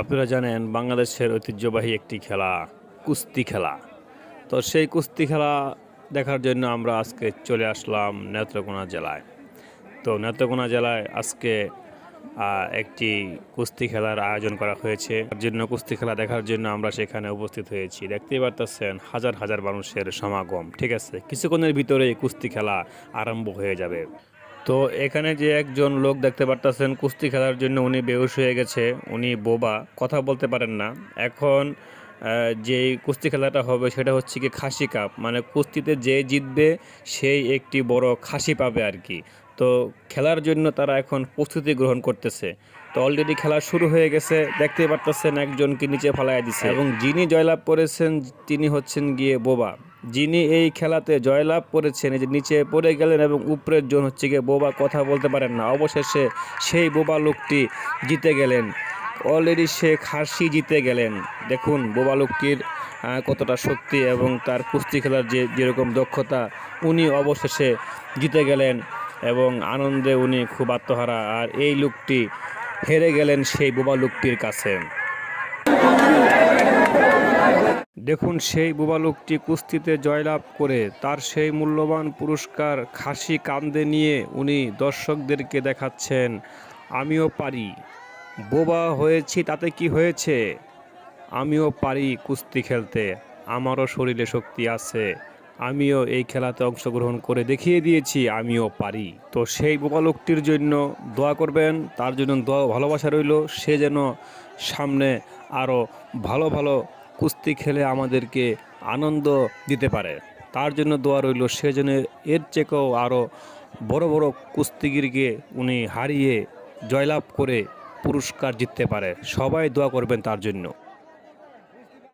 আপনারা জানেন বাংলাদেশের ঐতিহ্যবাহী একটি খেলা, কুস্তি খেলা। তো সেই কুস্তি খেলা দেখার জন্য আমরা আজকে চলে আসলাম নেত্রকোনা জেলায়। তো নেত্রকোনা জেলায় আজকে একটি কুস্তি খেলার আয়োজন করা হয়েছে। তার জন্য কুস্তি খেলা দেখার জন্য আমরা সেখানে উপস্থিত হয়েছি। দেখতেই পারতেছেন হাজার হাজার মানুষের সমাগম, ঠিক আছে? কিছুক্ষণের ভিতরেই কুস্তি খেলা আরম্ভ হয়ে যাবে। তো এখানে যে একজন লোক দেখতে পারতেছেন কুস্তি খেলার জন্য উনি বেহুশ হয়ে গেছে উনি বোবা কথা বলতে পারেন না। এখন যেই কুস্তি খেলাটা হবে সেটা হচ্ছে কি খাসি কাপ মানে কুস্তিতে যে জিতবে সেই একটি বড় খাসি পাবে আর কি। তো খেলার জন্য তারা এখন প্রস্তুতি গ্রহণ করতেছে। তো অলরেডি খেলা শুরু হয়ে গেছে দেখতে পারতেছেন একজনকে নিচে ফেলাই দিছে। এবং যিনি জয়লাভ করেছেন তিনি হচ্ছেন গিয়ে বোবা। যিনি এই খেলাতে জয়লাভ করেছেন যে নিচে পড়ে গেলেন এবং উপরের জন হচ্ছে গিয়ে বোবা, কথা বলতে পারেন না। অবশেষে সেই বোবা লোকটি জিতে গেলেন। অলরেডি সে খাসি জিতে গেলেন। দেখুন বোবা লোকটির কতটা শক্তি এবং তার কুস্তি খেলার যে, যেরকম দক্ষতা, উনি অবশেষে জিতে গেলেন এবং আনন্দে উনি খুব আত্মহারা। আর এই লোকটি হেরে গেলেন সেই বোবা লোকটির কাছে। দেখুন সেই বোবা লোকটি কুস্তিতে জয়লাভ করে, তার সেই মূল্যবান পুরস্কার খাসি কান্দে নিয়ে উনি দর্শকদেরকে দেখাচ্ছেন, আমিও পারি। বোবা হয়েছি, তাতে কি হয়েছে? আমিও পারি কুস্তি খেলতে, আমারও শরীরে শক্তি আছে, আমিও এই খেলাতে অংশগ্রহণ করে দেখিয়ে দিয়েছি, আমিও পারি। তো সেই বোবা লোকটির জন্য দোয়া করবেন, তার জন্য দোয়া ভালোবাসা রইল, সে যেন সামনে আরও ভালো ভালো কুস্তি খেলে আমাদেরকে আনন্দ দিতে পারে। তার জন্য দোয়া রইল, সে এর চেয়েও আরও বড় বড় কুস্তিগিরকে উনি হারিয়ে জয়লাভ করে পুরস্কার জিততে পারে। সবাই দোয়া করবেন তার জন্য।